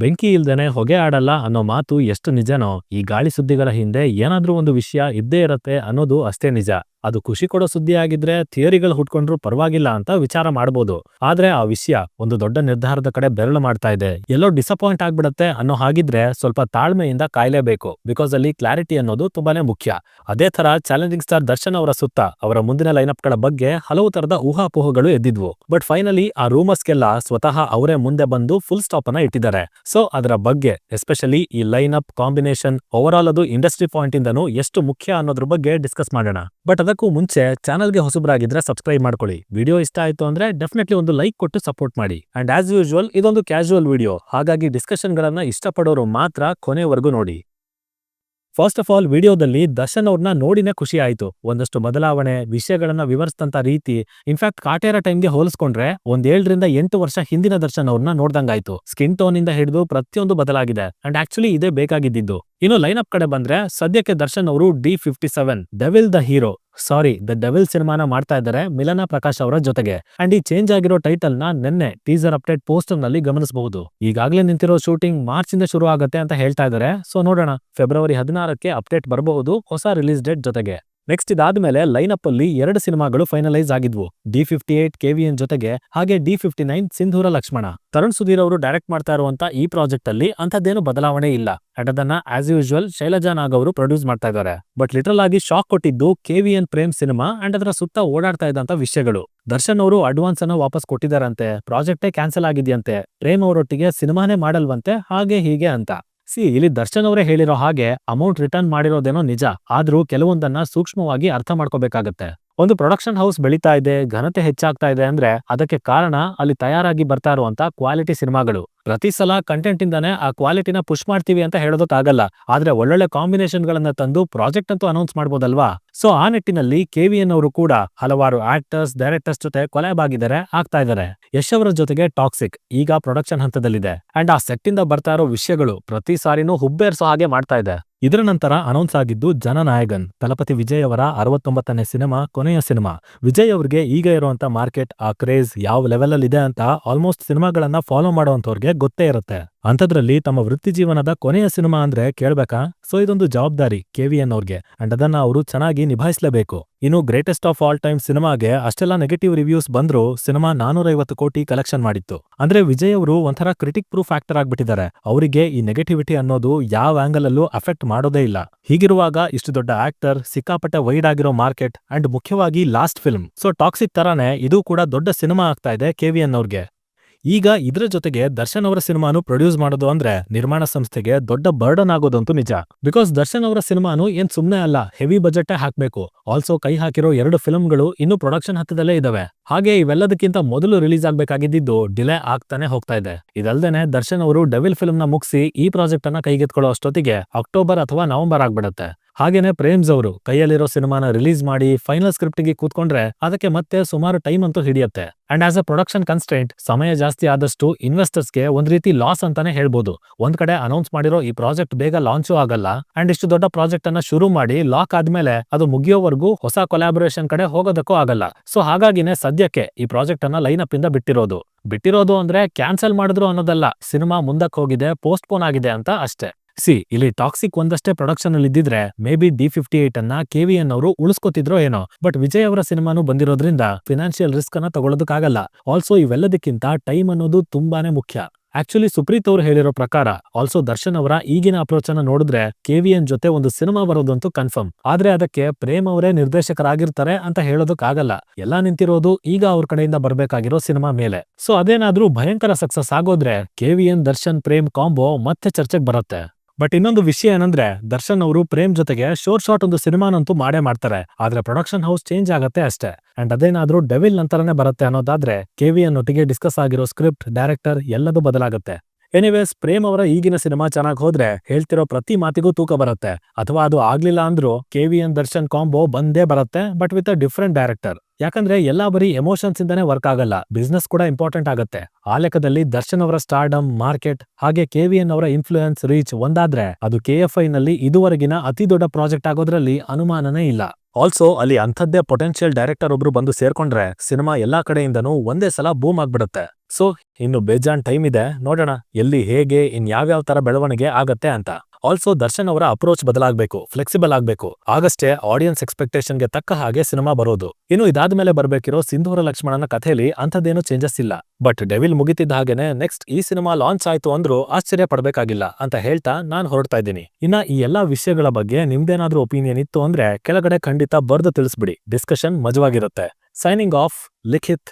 ಬೆಂಕಿ ಇಲ್ದೇನೆ ಹೊಗೆ ಆಡಲ್ಲ ಅನ್ನೋ ಮಾತು ಎಷ್ಟು ನಿಜನೋ, ಈ ಗಾಳಿ ಸುದ್ದಿಗಳ ಹಿಂದೆ ಏನಾದ್ರೂ ಒಂದು ವಿಷಯ ಇದ್ದೇ ಇರತ್ತೆ ಅನ್ನೋದು ಅಷ್ಟೇ ನಿಜ. ಅದು ಖುಷಿ ಕೊಡೋ ಸುದ್ದಿ ಆಗಿದ್ರೆ ಥಿಯರಿಗಳು ಹುಟ್ಕೊಂಡ್ರು ಪರವಾಗಿಲ್ಲ ಅಂತ ವಿಚಾರ ಮಾಡಬಹುದು ಆದ್ರೆ ಆ ವಿಷಯ ಒಂದು ದೊಡ್ಡ ನಿರ್ಧಾರದ ಕಡೆ ಬೆರಳು ಮಾಡ್ತಾ ಇದೆ. ಎಲ್ಲೋ ಡಿಸಪಾಯಿಂಟ್ ಆಗ್ಬಿಡತ್ತೆ ಅನ್ನೋ ಹಾಗಿದ್ರೆ ಸ್ವಲ್ಪ ತಾಳ್ಮೆಯಿಂದ ಕಾಯ್ಲೇಬೇಕು. ಬಿಕಾಸ್ ಅಲ್ಲಿ ಕ್ಲಾರಿಟಿ ಅನ್ನೋದು ತುಂಬಾನೇ ಮುಖ್ಯ. ಅದೇ ತರ ಚಾಲೆಂಜಿಂಗ್ ಸ್ಟಾರ್ ದರ್ಶನ್ ಅವರ ಸುತ್ತ, ಅವರ ಮುಂದಿನ ಲೈನಪ್ಗಳ ಬಗ್ಗೆ ಹಲವು ತರದ ಊಹಾಪೋಹಗಳು ಎದ್ದಿದ್ವು. ಬಟ್ ಫೈನಲಿ ಆ ರೂಮರ್ಸ್ ಗೆಲ್ಲ ಸ್ವತಃ ಅವರೇ ಮುಂದೆ ಬಂದು ಫುಲ್ ಸ್ಟಾಪ್ ಅನ್ನ ಇಟ್ಟಿದ್ದಾರೆ. ಸೊ ಅದರ ಬಗ್ಗೆ ಎಸ್ಪೆಷಲಿ ಈ ಲೈನ್ ಅಪ್ ಕಾಂಬಿನೇಷನ್ ಓವರ್ ಅದು ಇಂಡಸ್ಟ್ರಿ ಪಾಯಿಂಟ್ ಇಂದನೂ ಎಷ್ಟು ಮುಖ್ಯ ಅನ್ನೋದ್ರ ಬಗ್ಗೆ ಡಿಸ್ಕಸ್ ಮಾಡೋಣ. ಬಟ್ ಅದಕ್ಕೂ ಮುಂಚೆ ಚಾನಲ್ಗೆ ಹೊಸಬರಾಗಿದ್ರೆ ಸಬ್ಸ್ಕ್ರೈಬ್ ಮಾಡ್ಕೊಳ್ಳಿ. ವಿಡಿಯೋ ಇಷ್ಟ ಆಯ್ತು ಅಂದ್ರೆ ಡೆಫಿನೆಟ್ಲಿ ಒಂದು ಲೈಕ್ ಕೊಟ್ಟು ಸಪೋರ್ಟ್ ಮಾಡಿ. ಅಂಡ್ ಆಸ್ ಯೂಶುವಲ್, ಇದೊಂದು ಕ್ಯಾಶುವಲ್ ವಿಡಿಯೋ. ಹಾಗಾಗಿ ಡಿಸ್ಕಷನ್ ಗಳನ್ನ ಇಷ್ಟಪಡೋರು ಮಾತ್ರ ಕೊನೆವರೆಗೂ ನೋಡಿ. ಫಸ್ಟ್ ಆಫ್ ಆಲ್ ವಿಡಿಯೋದಲ್ಲಿ ದರ್ಶನ್ ಅವ್ರನ್ನ ನೋಡಿನೇ ಖುಷಿ ಆಯಿತು. ಒಂದಷ್ಟು ಬದಲಾವಣೆ, ವಿಷಯಗಳನ್ನ ವಿವರಿಸಿದಂತ ರೀತಿ ಇನ್ಫ್ಯಾಕ್ಟ್ ಕಾಟೇರ ಟೈಮ್ಗೆ ಹೋಲಿಸ್ಕೊಂಡ್ರೆ, ಒಂದ್ ಏಳರಿಂದ ಎಂಟು ವರ್ಷ ಹಿಂದಿನ ದರ್ಶನ್ ಅವ್ರನ್ನ ನೋಡ್ದಂಗಾಯ್ತು. ಸ್ಕಿನ್ ಟೋನ್ ಇಂದ ಹಿಡಿದು ಪ್ರತಿಯೊಂದು ಬದಲಾಗಿದೆ. ಅಂಡ್ ಆಕ್ಚುಲಿ ಇದೇ ಬೇಕಾಗಿದ್ದು ಇನ್ನು ಲೈನ್ ಅಪ್ ಕಡೆ ಬಂದ್ರೆ, ಸದ್ಯಕ್ಕೆ ದರ್ಶನ್ ಅವರು D fifty seven the hero sorry the devil ಸಿನಿಮಾನ ಮಾಡ್ತಾ ಇದ್ದಾರೆ ಮಿಲನ ಪ್ರಕಾಶ್ ಅವರ ಜೊತೆಗೆ. ಅಂಡ್ ಈ ಚೇಂಜ್ ಆಗಿರೋ ಟೈಟಲ್ನ ನಿನ್ನೆ ಟೀಸರ್ ಅಪ್ಡೇಟ್ ಪೋಸ್ಟರ್ನಲ್ಲಿ ಗಮನಿಸಬಹುದು. ಈಗಾಗಲೇ ನಿಂತಿರೋ ಶೂಟಿಂಗ್ ಮಾರ್ಚ್ ಇಂದ ಶುರು ಆಗುತ್ತೆ ಅಂತ ಹೇಳ್ತಾ ಇದ್ದಾರೆ. ಸೊ ನೋಡೋಣ ಫೆಬ್ರವರಿ ಹದಿನಾರಕ್ಕೆ ಅಪ್ಡೇಟ್ ಬರಬಹುದು ಹೊಸ ರಿಲೀಸ್ ಡೇಟ್ ಜೊತೆಗೆ. ನೆಕ್ಸ್ಟ್ ಇದಾದ್ಮೇಲೆ ಲೈನ್ ಅಪ್ ಅಲ್ಲಿ ಎರಡು ಸಿನಿಮಾಗಳು ಫೈನಲೈಸ್ ಆಗಿದ್ವು. ಡಿ ಫಿಫ್ಟಿ ಏಟ್ ಕೆವಿಎನ್ ಜೊತೆಗೆ, ಹಾಗೆ D fifty nine Sindhoora Lakshmana. Tarun Sudhir ಅವರು ಡೈರೆಕ್ಟ್ ಮಾಡ್ತಾ ಇರುವಂತ ಈ ಪ್ರಾಜೆಕ್ಟ್ ಅಲ್ಲಿ ಅಂತದ್ದೇನು ಬದಲಾವಣೆ ಇಲ್ಲ. ಅದನ್ನ ಆಸ್ ಯೂಶುವಲ್ ಶೈಲಜಾ ನಾಗ್ ಅವರು ಪ್ರೊಡ್ಯೂಸ್ ಮಾಡ್ತಾ ಇದ್ದಾರೆ. ಬಟ್ ಲಿಟರಲ್ ಆಗಿ ಶಾಕ್ ಕೊಟ್ಟಿದ್ದು ಕೆವಿಎನ್ ಪ್ರೇಮ್ ಸಿನಿಮಾ ಅಂಡ್ ಅದರ ಸುತ್ತ ಓಡಾಡ್ತಾ ಇದ್ದಂತ ವಿಷಯಗಳು. ದರ್ಶನ್ ಅವರು ಅಡ್ವಾನ್ಸ್ ಅನ್ನ ವಾಪಸ್ ಕೊಟ್ಟಿದ್ದಾರಂತೆ. ಪ್ರಾಜೆಕ್ಟೇ ಕ್ಯಾನ್ಸಲ್ ಆಗಿದೆಯಂತೆ. ಪ್ರೇಮ್ ಅವರೊಟ್ಟಿಗೆ ಸಿನಿಮಾನೇ ಮಾಡಲ್ವಂತೆ, ಹಾಗೆ ಹೀಗೆ ಅಂತ. ಸಿ, ಇಲ್ಲಿ ದರ್ಶನ್ ಅವರೇ ಹೇಳಿರೋ ಹಾಗೆ ಅಮೌಂಟ್ ರಿಟರ್ನ್ ಮಾಡಿರೋದೇನೋ ನಿಜ, ಆದ್ರೂ ಕೆಲವೊಂದನ್ನ ಸೂಕ್ಷ್ಮವಾಗಿ ಅರ್ಥ ಮಾಡ್ಕೋಬೇಕಾಗತ್ತೆ. ಒಂದು ಪ್ರೊಡಕ್ಷನ್ ಹೌಸ್ ಬೆಳೀತಾ ಇದೆ, ಘನತೆ ಹೆಚ್ಚಾಗ್ತಾ ಇದೆ ಅಂದ್ರೆ ಅದಕ್ಕೆ ಕಾರಣ ಅಲ್ಲಿ ತಯಾರಾಗಿ ಬರ್ತಾ ಇರುವಂತ ಕ್ವಾಲಿಟಿ ಸಿನಿಮಾಗಳು. ಪ್ರತಿ ಸಲ ಕಂಟೆಂಟ್ ಇಂದಾನೆ ಆ ಕ್ವಾಲಿಟಿನ ಪುಷ್ ಮಾಡ್ತೀವಿ ಅಂತ ಹೇಳೋದಕ್ಕಾಗಲ್ಲ. ಆದ್ರೆ ಒಳ್ಳೊಳ್ಳೆ ಕಾಂಬಿನೇಷನ್ ಗಳನ್ನ ತಂದು ಪ್ರಾಜೆಕ್ಟ್ ಅಂತೂ ಅನೌನ್ಸ್ ಮಾಡ್ಬೋದಲ್ವಾ? ಸೊ ಆ ನಿಟ್ಟಿನಲ್ಲಿ ಕೆವಿಎನ್ ಅವರು ಕೂಡ ಹಲವಾರು ಆಕ್ಟರ್ಸ್ ಡೈರೆಕ್ಟರ್ಸ್ ಜೊತೆ ಕೊಲೆಬ್ ಆಗಿದ್ದಾರೆ, ಆಗ್ತಾ ಇದ್ದಾರೆ. ಯಶ್ ಅವರ ಜೊತೆಗೆ ಟಾಕ್ಸಿಕ್ ಈಗ ಪ್ರೊಡಕ್ಷನ್ ಹಂತದಲ್ಲಿದೆ. ಅಂಡ್ ಆ ಸೆಟ್ ಇಂದ ಬರ್ತಾ ಇರೋ ವಿಷಯಗಳು ಪ್ರತಿ ಸಾರಿನೂ ಹುಬ್ಬೇರ್ಸೋ ಹಾಗೆ ಮಾಡ್ತಾ ಇದೆ. ಇದರ ನಂತರ ಅನೌನ್ಸ್ ಆಗಿದ್ದು ಜನನಾಯಗನ್, ತಲಪತಿ ವಿಜಯ್ ಅವರ ಅರವತ್ತೊಂಬತ್ತನೇ ಸಿನಿಮಾ, ಕೊನೆಯ ಸಿನಿಮಾ. ವಿಜಯ್ ಅವರಿಗೆ ಈಗ ಇರುವಂತ ಮಾರ್ಕೆಟ್ ಆ ಕ್ರೇಜ್ ಯಾವ ಲೆವೆಲ್ ಅಲ್ಲಿ ಇದೆ ಅಂತ ಆಲ್ಮೋಸ್ಟ್ ಸಿನಿಮಾಗಳನ್ನ ಫಾಲೋ ಮಾಡುವಂತವ್ರಿಗೆ ಗೊತ್ತೇ ಇರುತ್ತೆ. ಅಂಥದ್ರಲ್ಲಿ ತಮ್ಮ ವೃತ್ತಿ ಜೀವನದ ಕೊನೆಯ ಸಿನಿಮಾ ಅಂದ್ರೆ ಕೇಳ್ಬೇಕಾ? ಸೊ, ಇದೊಂದು ಜವಾಬ್ದಾರಿ ಕೆವಿಎನ್ ಅವ್ರಿಗೆ. ಅಂಡ್ ಅದನ್ನ ಅವರು ಚೆನ್ನಾಗಿ ನಿಭಾಯಿಸಲೇಬೇಕು. ಇನ್ನು ಗ್ರೇಟೆಸ್ಟ್ ಆಫ್ ಆಲ್ ಟೈಮ್ ಸಿನಿಮಾಗೆ ಅಷ್ಟೆಲ್ಲ ನೆಗೆಟಿವ್ ರಿವ್ಯೂಸ್ ಬಂದ್ರು ಸಿನಿಮಾ ನಾನೂರೈವತ್ತು ಕೋಟಿ ಕಲೆಕ್ಷನ್ ಮಾಡಿತ್ತು. ಅಂದ್ರೆ ವಿಜಯ್ ಅವರು ಒಂಥರ ಕ್ರಿಟಿಕ್ ಪ್ರೂಫ್ ಆಕ್ಟರ್ ಆಗ್ಬಿಟ್ಟಿದ್ದಾರೆ. ಅವರಿಗೆ ಈ ನೆಗೆಟಿವಿಟಿ ಅನ್ನೋದು ಯಾವ ಆಂಗಲ್ ಅಲ್ಲೂ ಅಫೆಕ್ಟ್ ಮಾಡೋದೇ ಇಲ್ಲ. ಹೀಗಿರುವಾಗ ಇಷ್ಟು ದೊಡ್ಡ ಆಕ್ಟರ್ ಸಿಕ್ಕಾಪಟ್ಟೆ ವೈಡ್ ಆಗಿರೋ ಮಾರ್ಕೆಟ್ ಅಂಡ್ ಮುಖ್ಯವಾಗಿ ಲಾಸ್ಟ್ ಫಿಲ್ಮ್. ಸೊ, ಟಾಕ್ಸಿಕ್ ತರಾನೇ ಇದು ಕೂಡ ದೊಡ್ಡ ಸಿನಿಮಾ ಆಗ್ತಾ ಇದೆ ಕೆವಿಎನ್ ಅವ್ರಿಗೆ. ಈಗ ಇದರ ಜೊತೆಗೆ ದರ್ಶನ್ ಅವರ ಸಿನಿಮಾನು ಪ್ರೊಡ್ಯೂಸ್ ಮಾಡೋದು ಅಂದ್ರೆ ನಿರ್ಮಾಣ ಸಂಸ್ಥೆಗೆ ದೊಡ್ಡ ಬರ್ಡನ್ ಆಗೋದಂತೂ ನಿಜ. ಬಿಕಾಸ್ ದರ್ಶನ್ ಅವರ ಸಿನಿಮಾನು ಏನ್ ಸುಮ್ನೆ ಅಲ್ಲ ಹೆವಿ ಬಜೆಟ್ ಹಾಕ್ಬೇಕು. ಆಲ್ಸೋ ಕೈ ಹಾಕಿರೋ ಎರಡು ಫಿಲ್ಮ್ಗಳು ಇನ್ನೂ ಪ್ರೊಡಕ್ಷನ್ ಹತ್ತದಲ್ಲೇ ಇದಾವೆ. ಹಾಗೆ ಇವೆಲ್ಲದಕ್ಕಿಂತ ಮೊದಲು ರಿಲೀಸ್ ಆಗ್ಬೇಕಾಗಿದ್ದು ಡಿಲೇ ಆಗ್ತಾನೆ ಹೋಗ್ತಾ ಇದೆ. ಇದಲ್ದೇನೆ ದರ್ಶನ್ ಅವರು ಡೆವಿಲ್ ಫಿಲ್ಮ್ನ ಮುಗಿಸಿ ಈ ಪ್ರಾಜೆಕ್ಟ್ ಅನ್ನ ಕೈಗೆತ್ಕೊಳ್ಳೋ ಅಷ್ಟೊತ್ತಿಗೆ ಅಕ್ಟೋಬರ್ ಅಥವಾ ನವೆಂಬರ್ ಆಗ್ಬಿಡತ್ತೆ. ಹಾಗೇನೆ ಪ್ರೇಮ್ಸ್ ಅವರು ಕೈಯಲ್ಲಿರೋ ಸಿನಿಮಾನ ರಿಲೀಸ್ ಮಾಡಿ ಫೈನಲ್ ಸ್ಕ್ರಿಪ್ಟ್ಗೆ ಕೂತ್ಕೊಂಡ್ರೆ ಅದಕ್ಕೆ ಮತ್ತೆ ಸುಮಾರು ಟೈಮ್ ಅಂತೂ ಹಿಡಿಯುತ್ತೆ. And as a production constant, ಸಮಯ ಜಾಸ್ತಿ ಆದಷ್ಟು ಇನ್ವೆಸ್ಟರ್ಸ್ಗೆ ಒಂದ್ ರೀತಿ ಲಾಸ್ ಅಂತಾನೆ ಹೇಳ್ಬೋದು. ಒಂದ್ ಕಡೆ ಅನೌನ್ಸ್ ಮಾಡಿರೋ ಈ ಪ್ರಾಜೆಕ್ಟ್ ಬೇಗ ಲಾಂಚು ಆಗಲ್ಲ. ಅಂಡ್ ಇಷ್ಟು ದೊಡ್ಡ ಪ್ರಾಜೆಕ್ಟ್ ಅನ್ನ ಶುರು ಮಾಡಿ ಲಾಕ್ ಆದ್ಮೇಲೆ ಅದು ಮುಗಿಯೋವರೆಗೂ ಹೊಸ ಕೊಲಾಬರೇಷನ್ ಕಡೆ ಹೋಗೋದಕ್ಕೂ ಆಗಲ್ಲ. ಸೊ ಹಾಗಾಗಿನೇ ಸದ್ಯಕ್ಕೆ ಈ ಪ್ರಾಜೆಕ್ಟ್ ಅನ್ನ ಲೈನ್ ಅಪ್ ಇಂದ ಬಿಟ್ಟಿರೋದು. ಬಿಟ್ಟಿರೋದು ಅಂದ್ರೆ ಕ್ಯಾನ್ಸಲ್ ಮಾಡಿದ್ರು ಅನ್ನೋದಲ್ಲ, ಸಿನಿಮಾ ಮುಂದಕ್ಕೆ ಹೋಗಿದೆ, ಪೋಸ್ಟ್ಪೋನ್ ಆಗಿದೆ ಅಂತ ಅಷ್ಟೇ. ಸಿ, ಇಲ್ಲಿ ಟಾಕ್ಸಿಕ್ ಒಂದಷ್ಟೇ ಪ್ರೊಡಕ್ಷನ್ ಅಲ್ಲಿ ಇದ್ದಿದ್ರೆ maybe D fifty eight ಅನ್ನ ಎನ್ ಅವರು ಉಳಿಸ್ಕೊತಿದ್ರೋ ಏನೋ. ಬಟ್ ವಿಜಯ್ ಅವರ ಸಿನಿಮಾನು ಬಂದಿರೋದ್ರಿಂದ ಫಿನಾನ್ಷಿಯಲ್ ರಿಸ್ಕ್ ಅನ್ನ ತಗೊಳ್ಳೋದಕ್ಕಾಗಲ್ಲ. ಆಲ್ಸೋ ಇವೆಲ್ಲದಕ್ಕಿಂತ ಟೈಮ್ ಅನ್ನೋದು ತುಂಬಾನೇ ಮುಖ್ಯ. ಆಕ್ಚುಲಿ ಸುಪ್ರೀತ್ ಅವರು ಹೇಳಿರೋ ಪ್ರಕಾರ, ಆಲ್ಸೋ ದರ್ಶನ್ ಅವರ ಈಗಿನ ಅಪ್ರೋಚ್ ಅನ್ನ ನೋಡಿದ್ರೆ ಎನ್ ಜೊತೆ ಒಂದು ಸಿನಿಮಾ ಬರೋದಂತೂ ಕನ್ಫರ್ಮ್. ಆದ್ರೆ ಅದಕ್ಕೆ ಪ್ರೇಮ್ ಅವರೇ ನಿರ್ದೇಶಕರಾಗಿರ್ತಾರೆ ಅಂತ ಹೇಳೋದಕ್ಕಾಗಲ್ಲ. ಎಲ್ಲಾ ನಿಂತಿರೋದು ಈಗ ಅವ್ರ ಕಡೆಯಿಂದ ಬರಬೇಕಾಗಿರೋ ಸಿನಿಮಾ ಮೇಲೆ. ಸೊ ಅದೇನಾದ್ರೂ ಭಯಂಕರ ಸಕ್ಸಸ್ ಆಗೋದ್ರೆ ಕೆವಿಎನ್ ದರ್ಶನ್ ಪ್ರೇಮ್ ಕಾಂಬೋ ಮತ್ತೆ ಚರ್ಚೆಗೆ ಬರುತ್ತೆ. ಬಟ್ ಇನ್ನೊಂದು ವಿಷಯ ಏನಂದ್ರೆ, ದರ್ಶನ್ ಅವರು ಪ್ರೇಮ್ ಜೊತೆಗೆ ಶೋರ್ ಶಾರ್ಟ್ ಒಂದು ಸಿನಿಮಾನಂತೂ ಮಾಡೇ ಮಾಡ್ತಾರೆ. ಆದ್ರೆ ಪ್ರೊಡಕ್ಷನ್ ಹೌಸ್ ಚೇಂಜ್ ಆಗತ್ತೆ ಅಷ್ಟೇ. ಅಂಡ್ ಅದೇನಾದ್ರೂ ಡೆವಿಲ್ ನಂತರನೇ ಬರುತ್ತೆ ಅನ್ನೋದಾದ್ರೆ ಕೆವಿ ಅನ್ನೊಟ್ಟಿಗೆ ಡಿಸ್ಕಸ್ ಆಗಿರೋ ಸ್ಕ್ರಿಪ್ಟ್ ಡೈರೆಕ್ಟರ್ ಎಲ್ಲದೂ ಬದಲಾಗುತ್ತೆ. ಎನಿವೇಸ್ ಪ್ರೇಮ್ ಅವರ ಈಗಿನ ಸಿನಿಮಾ ಚೆನ್ನಾಗಿ ಹೋದ್ರೆ ಹೇಳ್ತಿರೋ ಪ್ರತಿ ಮಾತಿಗೂ ತೂಕ ಬರುತ್ತೆ. ಅಥವಾ ಅದು ಆಗ್ಲಿಲ್ಲ ಅಂದ್ರೂ ಕೆವಿಎನ್ ದರ್ಶನ್ ಕಾಂಬೋ ಬಂದೇ ಬರುತ್ತೆ but with a different director ಯಾಕಂದ್ರೆ ಎಲ್ಲಾ ಬರೀ ಎಮೋಷನ್ಸ್ ಇಂದಾನೆ ವರ್ಕ್ ಆಗಲ್ಲ. ಬಿಸ್ನೆಸ್ ಕೂಡ ಇಂಪಾರ್ಟೆಂಟ್ ಆಗುತ್ತೆ. ಆ ಲೆಕ್ಕದಲ್ಲಿ ದರ್ಶನ್ ಅವರ ಸ್ಟಾರ್ಡಮ್, ಮಾರ್ಕೆಟ್ ಹಾಗೆ ಕೆವಿಎನ್ ಅವರ ಇನ್ಫ್ಲೂಯೆನ್ಸ್ ರೀಚ್ ಒಂದಾದ್ರೆ ಅದು ಕೆಎಫ್ಐ ನಲ್ಲಿ ಇದುವರೆಗಿನ ಅತಿ ದೊಡ್ಡ ಪ್ರಾಜೆಕ್ಟ್ ಆಗೋದ್ರಲ್ಲಿ ಅನುಮಾನನೇ ಇಲ್ಲ. ಆಲ್ಸೋ ಅಲ್ಲಿ ಅಂಥದ್ದೇ ಪೊಟೆನ್ಷಿಯಲ್ ಡೈರೆಕ್ಟರ್ ಒಬ್ರು ಬಂದು ಸೇರ್ಕೊಂಡ್ರೆ ಸಿನಿಮಾ ಎಲ್ಲಾ ಕಡೆಯಿಂದನೂ ಒಂದೇ ಸಲ ಬೂಮ್ ಆಗ್ಬಿಡುತ್ತೆ. ಸೊ ಇನ್ನು ಬೇಜಾನ್ ಟೈಮ್ ಇದೆ, ನೋಡೋಣ ಎಲ್ಲಿ, ಹೇಗೆ, ಇನ್ ಯಾವ್ಯಾವ ತರ ಬೆಳವಣಿಗೆ ಆಗತ್ತೆ ಅಂತ. ಆಲ್ಸೋ ದರ್ಶನ್ ಅವರ ಅಪ್ರೋಚ್ ಬದಲಾಗಬೇಕು ಫ್ಲೆಕ್ಸಿಬಲ್ ಆಗಬೇಕು. ಆಗಷ್ಟೇ ಆಡಿಯನ್ಸ್ ಎಕ್ಸ್ಪೆಕ್ಟೇಷನ್ಗೆ ತಕ್ಕ ಹಾಗೆ ಸಿನಿಮಾ ಬರೋದು. ಇನ್ನು ಇದಾದ ಮೇಲೆ ಬರಬೇಕಿರೋ ಸಿಂಧೂರ ಲಕ್ಷ್ಮಣನ ಕಥೆಯಲ್ಲಿ ಅಂಥದ್ದೇನು ಚೇಂಜಸ್ ಇಲ್ಲ. ಬಟ್ ಡೆವಿಲ್ ಮುಗಿತಿದ್ದ ಹಾಗೇನೆ ನೆಕ್ಸ್ಟ್ ಈ ಸಿನಿಮಾ ಲಾಂಚ್ ಆಯ್ತು ಅಂದ್ರೂ ಆಶ್ಚರ್ಯ ಪಡಬೇಕಾಗಿಲ್ಲ ಅಂತ ಹೇಳ್ತಾ ನಾನ್ ಹೊರಡ್ತಾ ಇದ್ದೀನಿ. ಇನ್ನ ಈ ಎಲ್ಲಾ ವಿಷಯಗಳ ಬಗ್ಗೆ ನಿಮ್ದೇನಾದ್ರೂ ಒಪಿನಿಯನ್ ಇತ್ತು ಅಂದ್ರೆ ಕೆಳಗಡೆ ಖಂಡಿತ ಬರ್ದು ತಿಳಿಸ್ಬಿಡಿ. ಡಿಸ್ಕಷನ್ ಮಜವಾಗಿರುತ್ತೆ. Signing off Likhith